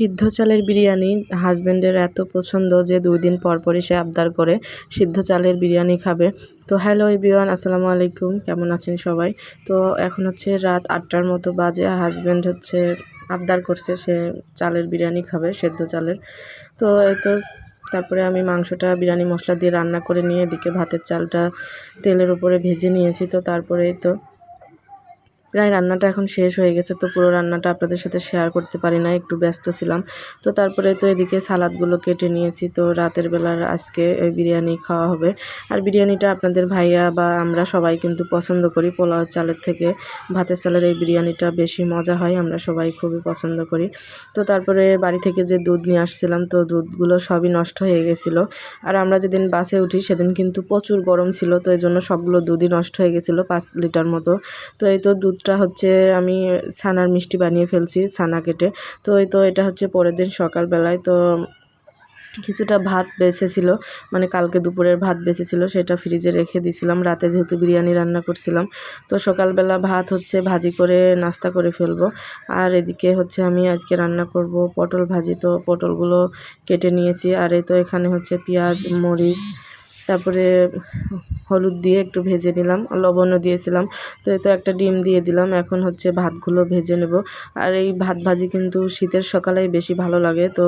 সিদ্ধ চালের বিরিয়ানি হাজব্যান্ডের এত পছন্দ যে দুই দিন পর পরই সে আবদার করে সিদ্ধ চালের বিরিয়ানি খাবে। তো হ্যালো এভরিওয়ান, আসসালামু আলাইকুম। কেমন আছেন সবাই? তো এখন হচ্ছে রাত আটটার মতো বাজে। হাজব্যান্ড হচ্ছে আবদার করছে সে চালের বিরিয়ানি খাবে সেদ্ধ চালের তো এই তো তারপরে আমি মাংসটা, বিরিয়ানি মশলা দিয়ে রান্না করে নিয়ে এদিকে ভাতের চালটা তেলের উপরে ভেজে নিয়েছি। তো তারপরে তো প্রায় রান্নাটা এখন শেষ হয়ে গেছে, তো পুরো রান্নাটা আপনাদের সাথে শেয়ার করতে পারি না একটু ব্যস্ত ছিলাম। তো তারপরে তো এদিকে সালাদগুলো কেটে নিয়েছি, তো রাতের বেলার আজকে বিরিয়ানি খাওয়া হবে। আর বিরিয়ানিটা আপনাদের ভাইয়া বা আমরা সবাই কিন্তু পছন্দ করি, পোলাও চালের থেকে ভাতের চালের এই বিরিয়ানিটা বেশি মজা হয়, আমরা সবাই খুবই পছন্দ করি। তো তারপরে বাড়ি থেকে যে দুধ নিয়ে আসছিলাম, তো দুধগুলো সবই নষ্ট হয়ে গেছিল। আর আমরা যেদিন বাসে উঠি সেদিন কিন্তু প্রচুর গরম ছিল, তো এই জন্য সবগুলো দুধই নষ্ট হয়ে গেছিল, পাঁচ লিটার মতো। তো এই তো দুধ দুধটা হচ্ছে আমি ছানার মিষ্টি বানিয়ে ফেলছি ছানা কেটে। তো এই তো এটা হচ্ছে পরের দিন সকালবেলায়। তো কিছুটা ভাত বেঁচেছিল মানে কালকে দুপুরের ভাত বেঁচেছিল, সেটা ফ্রিজে রেখে দিয়েছিলাম। রাতে যেহেতু বিরিয়ানি রান্না করছিলাম, তো সকালবেলা ভাত হচ্ছে ভাজি করে, নাস্তা করে ফেলব। আর এদিকে হচ্ছে আমি আজকে রান্না করব পটল ভাজি। তো পটলগুলো কেটে নিয়েছি, আর এই তো এখানে হচ্ছে পেঁয়াজ, মরিচ, তারপরে হলুদ দিয়ে একটু ভেজে নিলাম, লবণও দিয়েছিলাম। তো এতো একটা ডিম দিয়ে দিলাম, এখন হচ্ছে ভাতগুলো ভেজে নেব। আর এই ভাত ভাজি কিন্তু শীতের সকালেই বেশি ভালো লাগে। তো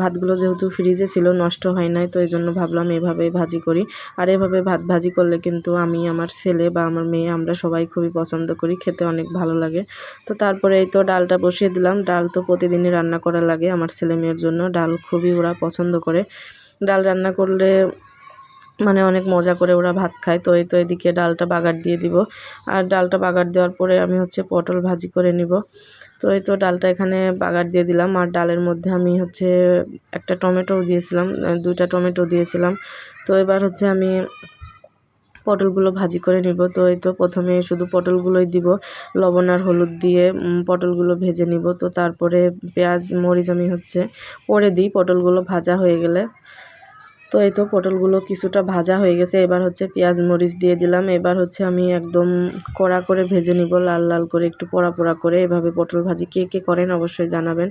ভাতগুলো যেহেতু ফ্রিজে ছিল, নষ্ট হয় নাই, তো এই জন্য ভাবলাম এভাবে ভাজি করি। আর এভাবে ভাত ভাজি করলে কিন্তু আমি, আমার ছেলে বা আমার মেয়ে, আমরা সবাই খুবই পছন্দ করি, খেতে অনেক ভালো লাগে। তো তারপরে এই তো ডালটা বসিয়ে দিলাম। ডাল তো প্রতিদিনই রান্না করা লাগে, আমার ছেলে মেয়ের জন্য। ডাল খুবই ওরা পছন্দ করে। ডাল রান্না করলে মানে অনেক মজা করে ওরা ভাত খায়। তো এই তো এদিকে ডালটা বাগার দিয়ে দিব। আর ডালটা বাগার দেওয়ার পরে আমি হচ্ছে পটল ভাজি করে নিব। তো এই তো ডালটা এখানে বাগার দিয়ে দিলাম। আর ডালের মধ্যে আমি হচ্ছে একটা টমেটোও দিয়েছিলাম দুইটা টমেটো দিয়েছিলাম। তো এবার হচ্ছে আমি পটলগুলো ভাজি করে নিব। তো এই তো প্রথমে শুধু পটলগুলোই দিব, লবণ আর হলুদ দিয়ে পটলগুলো ভেজে নিব। তো তারপরে পেঁয়াজ, মরিচ আমি হচ্ছে পরে দিই, পটলগুলো ভাজা হয়ে গেলে। তো এই তো পটলগুলো কিছুটা ভাজা হয়ে গেছে। এবার হচ্ছে পেঁয়াজ মরিচ দিয়ে দিলাম। এবার হচ্ছে আমি একদম কড়া করে ভেজে নিব, লাল লাল করে একটু পোড়া পোড়া করে। এভাবে পটল ভাজি কে কে করেন অবশ্যই জানাবেন।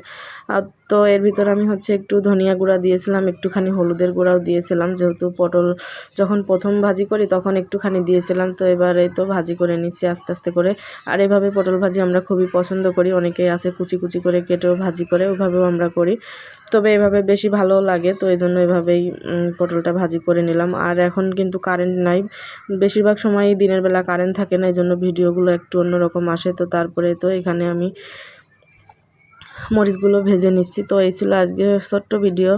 আর তো এর ভিতর আমি হচ্ছে একটু ধনিয়া গুঁড়া দিয়েছিলাম, একটুখানি হলুদের গুঁড়াও দিয়েছিলাম। যেহেতু পটল যখন প্রথম ভাজি করি তখন একটুখানি দিয়েছিলাম। তো এবার এই তো ভাজি করে নিচ্ছি আস্তে আস্তে করে। আর এভাবে পটল ভাজি আমরা খুবই পছন্দ করি। অনেকেই আছে কুচি কুচি করে কেটেও ভাজি করে, ওভাবেও আমরা করি। তবে এভাবে বেশি ভালো লাগে, তো এই জন্য এভাবেই পটলটা ভাজি করে নিলাম। আর এখন কিন্তু কারেন্ট নাই। বেশিরভাগ সময় দিনের বেলা কারেন্ট থাকে না এই জন্য ভিডিওগুলো একটু অন্যরকম আসে। তো তারপরে তো এখানে আমি মরিচগুলো ভেজে নিচ্ছি। তো এই ছিল আজকে ছোট্ট ভিডিও